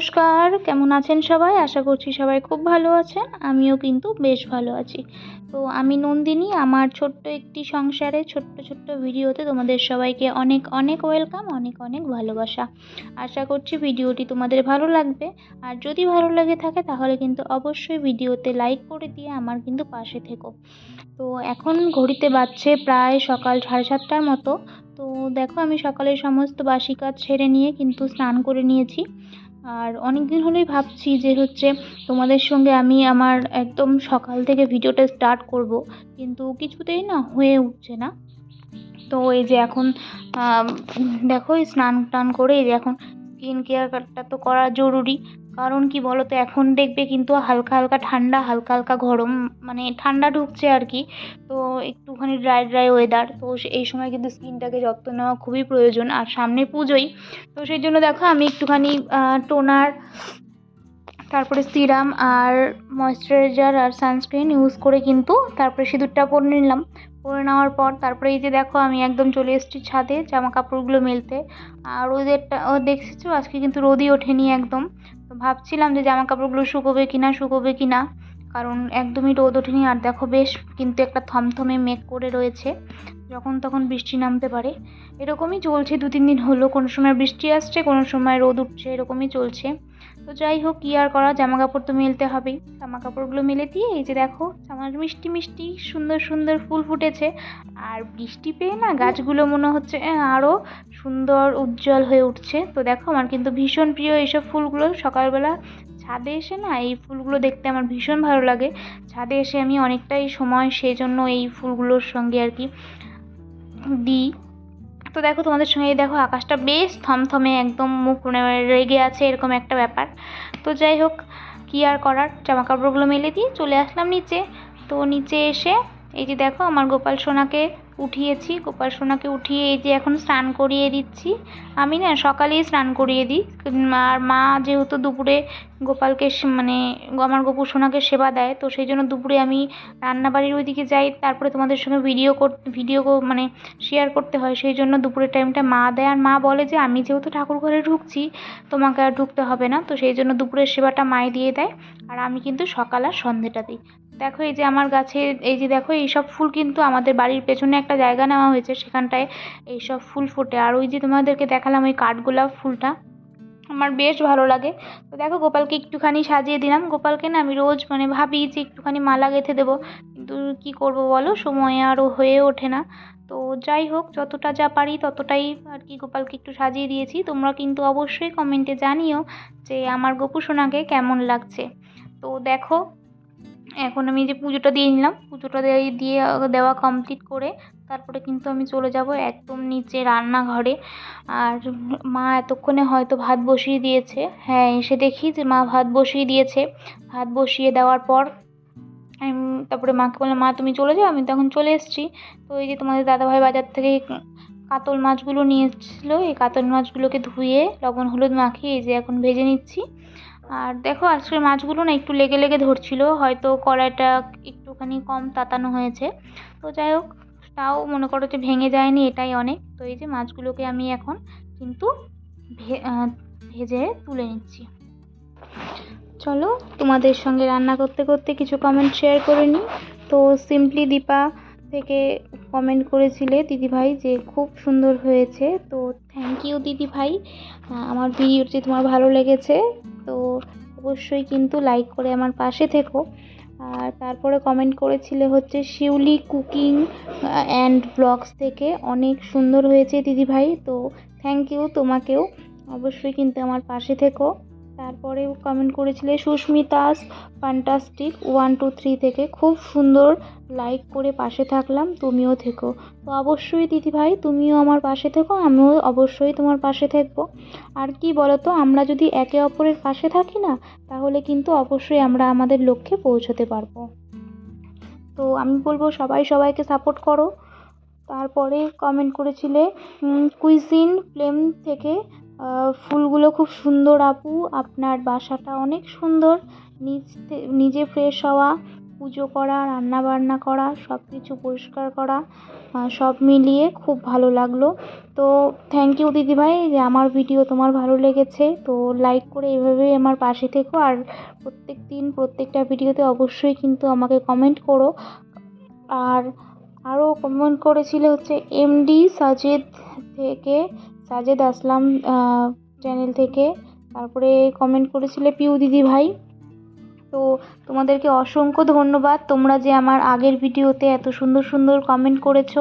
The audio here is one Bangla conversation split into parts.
নমস্কার, কেমন আছেন সবাই? আশা করছি সবাই খুব ভালো আছেন, আমিও কিন্তু বেশ ভালো আছি। তো আমি নন্দিনী, আমার ছোট্ট একটি সংসারে ছোট্ট ছোট্ট ভিডিওতে তোমাদের সবাইকে অনেক অনেক ওয়েলকাম, অনেক অনেক ভালোবাসা। আশা করছি ভিডিওটি তোমাদের ভালো লাগবে। আর যদি ভালো লেগে থাকে তাহলে কিন্তু অবশ্যই ভিডিওতে লাইক করে দিয়ে আমার কিন্তু পাশে থেকো। তো এখন ঘড়িতে বাজছে প্রায় সকাল সাড়ে সাতটার মতো। তো দেখো আমি সকালের সমস্ত বাসি কাজ সেরে নিয়ে কিন্তু স্নান করে নিয়েছি। আর অনেক দিন হলেই ভাবছি যে হচ্ছে তোমাদের সঙ্গে আমি আমার একদম সকাল থেকে ভিডিওটা স্টার্ট করব, কিন্তু কিছুতেই না হয়ে উঠছে না। তো এই যে এখন দেখো স্নান টান করে এই যে এখন স্কিন কেয়ারটা তো করা জরুরি। কারণ কি বলতো, এখন দেখবে কিন্তু হালকা হালকা ঠান্ডা, হালকা হালকা গরম মানে ঠান্ডা ঢুকছে আর কি। তো একটুখানি ড্রাই ড্রাই ওয়েদার তো এই সময় কিন্তু স্কিনটাকে যত্ন নেওয়া খুবই প্রয়োজন। আর সামনে পুজোই, তো সেই জন্য দেখো আমি একটুখানি টোনার তারপরে সিরাম আর ময়শ্চারাইজার আর সানস্ক্রিন ইউজ করে কিন্তু তারপরে সিঁদুরটা পরে নিলাম। পরে নেওয়ার পর তারপরে এই যে দেখো আমি একদম চলে এসেছি ছাদে জামা কাপড়গুলো মেলতে। আর ওদেরটা, ও দেখেছ? আজকে কিন্তু রোদই ওঠেনি একদম। তো ভাবছিলাম যে জামা কাপড়গুলো শুকোবে কি না শুকোবে কি না কারণ একদমই রোদ ওঠেনি। আর দেখো বেশ কিন্তু একটা থমথমে মেঘ করে রয়েছে। যখন তখন বৃষ্টি নামতে পারে। এরকমই চলছে দু তিন দিন হলো। কোনো সময় বৃষ্টি আসছে, কোনো সময় রোদ উঠছে, এরকমই চলছে। তো যাই হোক, কী আর করা জামা কাপড় তো মেলতে হবেই। জামা কাপড়গুলো মেলে দিয়ে, এই যে দেখো, আমার মিষ্টি মিষ্টি, সুন্দর সুন্দর ফুল ফুটেছে। আর বৃষ্টি পেয়ে না গাছগুলো মনে হচ্ছে আরও সুন্দর উজ্জ্বল হয়ে উঠছে। তো দেখো, আমার কিন্তু ভীষণ প্রিয় এইসব ফুলগুলো। সকালবেলা ছাদে এসে না, এই ফুলগুলো দেখতে আমার ভীষণ ভালো লাগে। ছাদে এসে আমি অনেকটাই সময় সেই জন্য এই ফুলগুলোর সঙ্গে আর কি দিই তো দেখো তোমাদের সঙ্গে দেখো আকাশটা বেশ থমথমে একদম মুখ রেগে আছে এরকম একটা ব্যাপার। তো যাই হোক, কী আর করার? জামা কাপড়গুলো মেলে দিয়ে চলে আসলাম নিচে। তো নিচে এসে এই যে দেখো, আমার গোপাল সোনাকে উঠিয়েছি। গোপাল সোনাকে উঠিয়ে এই যে এখন স্নান করিয়ে দিচ্ছি। আমি না সকালেই স্নান করিয়ে দিই। আর মা যেহেতু দুপুরে গোপালকে মানে আমার গোপুর সোনাকে সেবা দেয়, তো সেই জন্য দুপুরে আমি রান্নাবাড়ির ওইদিকে যাই। তারপরে তোমাদের সঙ্গে ভিডিও কর ভিডিও মানে শেয়ার করতে হয়। সেই জন্য দুপুরের টাইমটা মা দেয়। আর মা বলে যে, আমি যেহেতু ঠাকুর ঘরে ঢুকছি, তোমাকে আর ঢুকতে হবে না। তো সেই জন্য দুপুরের সেবাটা মাই দিয়ে দেয়। আর আমি কিন্তু সকাল আর সন্ধেটা দিই। দেখো, এই যে আমার গাছে এই যে দেখো এইসব ফুল কিন্তু আমাদের বাড়ির পেছনে একটা জায়গা নেওয়া হয়েছে, সেখানটায় এইসব ফুল ফোটে। আর ওই যে তোমাদেরকে দেখালাম ওই কাঠগোলাপ ফুলটা, আমার বেশ ভালো লাগে। তো দেখো, গোপালকে একটুখানি সাজিয়ে দিলাম। গোপালকে না আমি রোজ মানে ভাবি যে একটুখানি মালা গেঁথে দেবো। কিন্তু কী করব বলো, সময় আরও হয়ে ওঠে না। তো যাই হোক, যতটা যা পারি ততটাই আর কি গোপালকে একটু সাজিয়ে দিয়েছি। তোমরা কিন্তু অবশ্যই কমেন্টে জানিও যে আমার গোপু সোনাকে কেমন লাগছে। তো দেখো এখন আমি যে পুজোটা দিয়ে নিলাম। পুজোটা দিয়ে দেওয়া কমপ্লিট করে তারপরে কিন্তু আমি চলে যাব একদম নিচে রান্নাঘরে। আর মা এতক্ষণে হয়তো ভাত বসিয়ে দিয়েছে। হ্যাঁ এসে দেখি যে মা ভাত বসিয়ে দিয়েছে। ভাত বসিয়ে দেওয়ার পর তারপরে মাকে বললাম, মা, তুমি চলে যাও, আমি তখন চলে এসেছি। তো এই যে তোমাদের দাদাভাই বাজার থেকে কাতল মাছগুলো নিয়ে এসেছিল। এই কাতল মাছগুলোকে ধুয়ে লবণ হলুদ মাখিয়ে এই যে এখন ভেজে নিচ্ছি। আর দেখো আজকের মাছগুলো না একটু লেগে লেগে ধরছিল, হয়তো কড়াইটা একটুখানি কম তাতানো হয়েছে। তো যাই হোক, তাও মনে করো যে ভেঙে যায়নি, এটাই অনেক। তো এই যে মাছগুলোকে আমি এখন কিন্তু ভেজে তুলে নিচ্ছি। চলো, তোমাদের সঙ্গে রান্না করতে করতে কিছু কমেন্ট শেয়ার করে নিই। তো সিম্পলি দীপা থেকে কমেন্ট করেছিলে দিদিভাই যে খুব সুন্দর হয়েছে। তো থ্যাংক ইউ দিদিভাই। আমার ভিডিওটি তোমার ভালো লেগেছে। তো অবশ্যই কিন্তু লাইক করে আমার পাশে থেকো। আর তারপরে কমেন্ট করেছিলে হচ্ছে শিউলি কুকিং অ্যান্ড ব্লগস থেকে। অনেক সুন্দর হয়েছে দিদিভাই। তো থ্যাংক ইউ তোমাকেও। অবশ্যই কিন্তু আমার পাশে থেকো। তারপরেও কমেন্ট করেছিলে Susmita's fantastic one two three থেকে খুব সুন্দর লাইক করে পাশে থাকলাম, তুমিও থেকো। তো অবশ্যই দিদিভাই তুমিও আমার পাশে থেকো, আমিও অবশ্যই তোমার পাশে থাকব। আর কি বলতো, আমরা যদি একে অপরের পাশে থাকি না, তাহলে কিন্তু অবশ্যই আমরা আমাদের লক্ষ্যে পৌঁছতে পারব। তো আমি বলব, সবাই সবাইকে সাপোর্ট করো। তারপরে কমেন্ট করেছিলে কুইজিন ফ্লেম থেকে ফুলগুলো খুব সুন্দর আপু। আপনার বাসাটা অনেক সুন্দর। নিজ নিজে ফ্রেশ হওয়া, পুজো করা রান্না বান্না করা সব কিছু পরিষ্কার করা সব মিলিয়ে খুব ভালো লাগল। তো থ্যাংক ইউ দিদিভাই যে আমার ভিডিও তোমার ভালো লেগেছে। তো লাইক করে এভাবেই আমার পাশে থেকো। আর প্রত্যেক দিন প্রত্যেকটা ভিডিওতে অবশ্যই কিন্তু আমাকে কমেন্ট করো। আর আরও কমেন্ট করেছিল হচ্ছে এমডি সাজেদ থেকে। সাজেদ আসলাম চ্যানেল থেকে। তারপরে কমেন্ট করেছিলে পিউ দিদি ভাই। তো তোমাদেরকে অসংখ্য ধন্যবাদ। তোমরা যে আমার আগের ভিডিওতে এত সুন্দর সুন্দর কমেন্ট করেছ।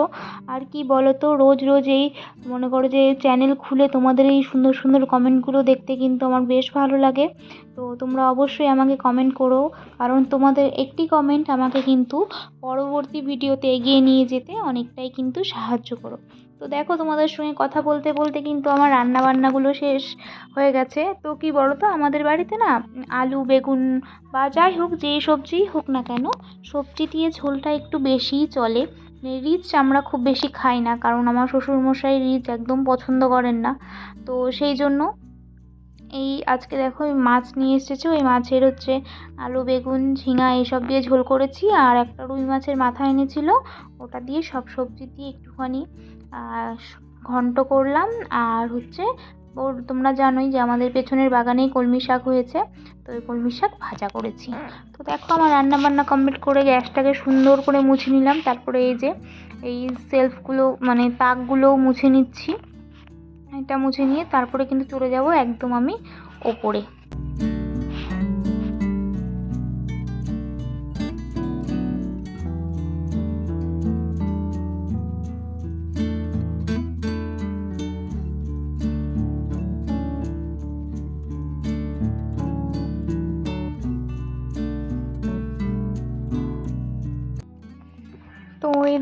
আর কি বলো তো রোজ রোজ এই মনে করো যে চ্যানেল খুলে তোমাদের এই সুন্দর সুন্দর কমেন্টগুলো দেখতে কিন্তু আমার বেশ ভালো লাগে। তো তোমরা অবশ্যই আমাকে কমেন্ট করো। কারণ তোমাদের একটি কমেন্ট আমাকে কিন্তু পরবর্তী ভিডিওতে এগিয়ে নিয়ে যেতে অনেকটাই কিন্তু সাহায্য করো। তো দেখো তোমাদের সঙ্গে কথা বলতে বলতে কিন্তু আমার রান্না বান্নাগুলো শেষ হয়ে গেছে। তো কি বলো তো আমাদের বাড়িতে না আলু, বেগুন বা যাই হোক যেই সবজিই হোক না কেন, সবজি দিয়ে ঝোলটা একটু বেশিই চলে। রিচ আমরা খুব বেশি খাই না, কারণ আমার শ্বশুরমশাই রিচ একদম পছন্দ করেন না। তো সেই জন্য এই আজকে দেখো এই মাছ নিয়ে এসেছে, ওই মাছের হচ্ছে আলু, বেগুন, ঝিঙা এইসব দিয়ে ঝোল করেছি। আর একটা রুই মাছের মাথা এনেছিল, ওটা দিয়ে সব সবজি দিয়ে একটুখানি ঘন্ট করলাম। আর হচ্ছে, ওর তোমরা জানোই যে আমাদের পেছনের বাগানেই কলমি শাক হয়েছে, তো ওই কলমি শাক ভাজা করেছি। তো দেখো আমার রান্না বান্না কমপ্লিট করে গ্যাসটাকে সুন্দর করে মুছে নিলাম। তারপরে এই যে, এই সেলফগুলো মানে তাকগুলোও মুছে নিচ্ছি। এটা মুছে নিয়ে তারপরে কিন্তু চলে যাব একদম আমি ওপরে।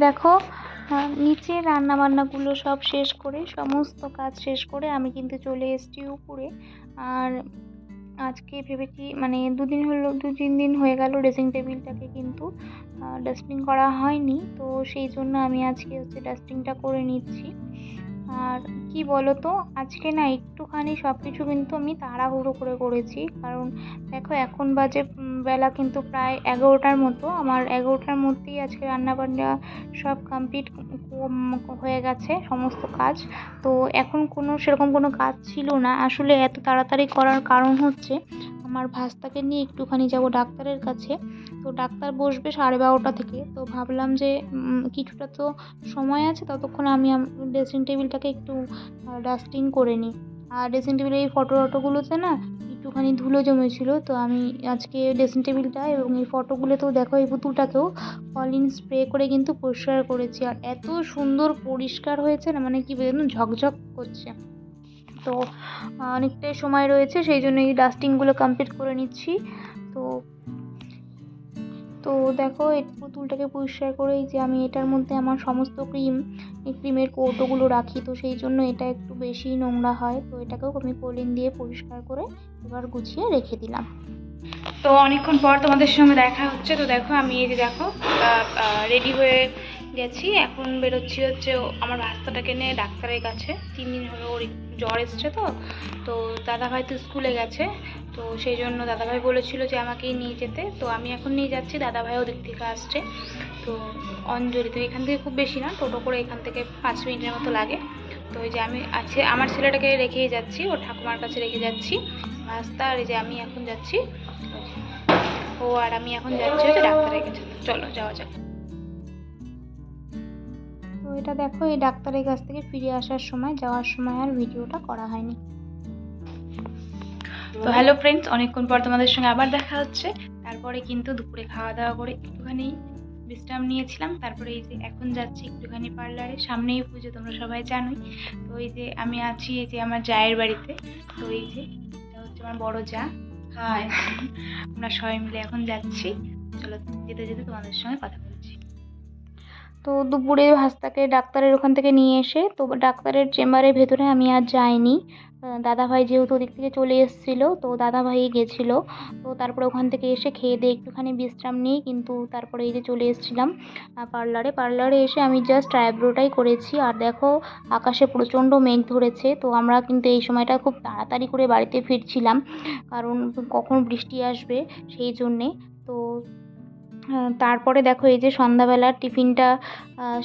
দেখো নিচে রান্না বান্নাগুলো সব শেষ করে, সমস্ত কাজ শেষ করে আমি কিন্তু চলে এসেছি উপরে। আর আজকে ভেবেছি মানে দুদিন হলো, দু তিন দিন হয়ে গেল ড্রেসিং টেবিলটাকে কিন্তু ডাস্টবিন করা হয়নি। তো সেই জন্য আমি আজকে হচ্ছে ডাস্টিংটা করে নিচ্ছি। আর কি বলো তো আজকে না একটুখানি সব কিছু কিন্তু আমি তাড়াহুড়ো করে করেছি। কারণ দেখো এখন বাজে বেলা কিন্তু প্রায় এগারোটার মতো। আমার এগারোটার মধ্যেই আজকে রান্নাবান্না সব কমপ্লিট হয়ে গেছে, সমস্ত কাজ। তো এখন কোনো সেরকম কোনো কাজ ছিল না। আসলে এত তাড়াতাড়ি করার কারণ হচ্ছে আমার ভাস্তাকে নিয়ে একটুখানি যাব ডাক্তারের কাছে। তো ডাক্তার বসবে সাড়ে বারোটা থেকে। তো ভাবলাম যে কিছুটা তো সময় আছে, ততক্ষণ আমি ড্রেসিং টেবিলটাকে একটু ডাস্টিং করে নিই। আর ড্রেসিং টেবিলের এই ফটো টটোগুলোতে না, একটুখানি ধুলো জমেছিল। তো আমি আজকে ড্রেসিং টেবিলটা এবং এই ফটোগুলোতেও দেখো, এই পুতুলটাকেও কলিন স্প্রে করে কিন্তু পরিষ্কার করেছি। আর এত সুন্দর পরিষ্কার হয়েছে না মানে কি বলব ঝকঝক করছে। তো অনেকটাই সময় রয়েছে, সেই জন্য এই ডাস্টিংগুলো কমপ্লিট করে নিচ্ছি। তো তো দেখো, এই পুতুলটাকে পরিষ্কার করে এই যে আমি এটার মধ্যে আমার সমস্ত ক্রিম এই ক্রিমের কৌটোগুলো রাখি, তো সেই জন্য এটা একটু বেশি নোংরা হয়। তো এটাকেও আমি কলিন দিয়ে পরিষ্কার করে এবার গুছিয়ে রেখে দিলাম। তো অনেকক্ষণ পর তোমাদের সঙ্গে দেখা হচ্ছে। তো দেখো, আমি এই যে দেখো রেডি হয়ে গেছি, এখন বেরোচ্ছি হচ্ছে ও- আমার ভাস্তাটাকে নিয়ে ডাক্তারের কাছে। তিন দিন হলো ওর জ্বর এসছে তো তো দাদাভাই তো স্কুলে গেছে, তো সেই জন্য দাদাভাই বলেছিল যে আমাকেই নিয়ে যেতে। তো আমি এখন নিয়ে যাচ্ছি দাদাভাই ওদিক থেকে আসছে। তো অঞ্জলি, তো এখান থেকে খুব বেশি না, টোটো করে এখান থেকে পাঁচ মিনিটের মতো লাগে। তো ওই যে আমি আছে, আমার ছেলেটাকে রেখেই যাচ্ছি, ওর ঠাকুমার কাছে রেখে যাচ্ছি। ভাস্তা আর এই যে আমি এখন যাচ্ছি। ও আর আমি এখন যাচ্ছি হচ্ছে ডাক্তারের কাছে। চলো, যাওয়া যাক। এটা দেখো, এই ডাক্তারের কাছ থেকে ফিরে আসার সময়, যাওয়ার সময় আর ভিডিওটা করা হয়নি। তো হ্যালো ফ্রেন্ডস অনেকক্ষণ পর তোমাদের সঙ্গে আবার দেখা হচ্ছে। তারপরে কিন্তু দুপুরে খাওয়া দাওয়া করে একটুখানি বিশ্রাম নিয়েছিলাম। তারপরে এই যে এখন যাচ্ছি একটুখানি পার্লারে সামনেই পুজো, তোমরা সবাই জানোই। তো এই যে আমি আছি, এই যে আমার জায়ের বাড়িতে। তো এই যে এটা হচ্ছে আমার বড় যা। হাই আমরা সবাই মিলে এখন যাচ্ছি। চলো যেতে যেতে তোমাদের সঙ্গে কথা তো দুপুরে ভাস্তাকে ডাক্তারের ওখান থেকে নিয়ে এসে, তো ডাক্তারের চেম্বারের ভেতরে আমি আর যাইনি। দাদাভাই যেহেতু ওদিক থেকে চলে এসেছিল, তো দাদাভাই গেছিল। তো তারপরে ওখান থেকে এসে খেয়ে দিয়ে একটুখানি বিশ্রাম নিয়ে কিন্তু তারপরে এই যে চলে এসেছিলাম পার্লারে। পার্লারে এসে আমি জাস্ট আইব্রোটাই করেছি। আর দেখো, আকাশে প্রচণ্ড মেঘ ধরেছে, তো আমরা কিন্তু এই সময়টা খুব তাড়াতাড়ি করে বাড়িতে ফিরছিলাম। কারণ কখন বৃষ্টি আসবে সেই জন্যে, তো তারপরে দেখো এই যে সন্ধ্যাবেলার টিফিনটা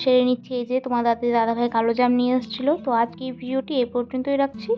সেরে নিচ্ছি। এই যে তোমার দাদা, দাদাভাই কালো জাম নিয়ে এসেছিল। তো আজকে এই ভিডিওটি এই পর্যন্তই রাখছি।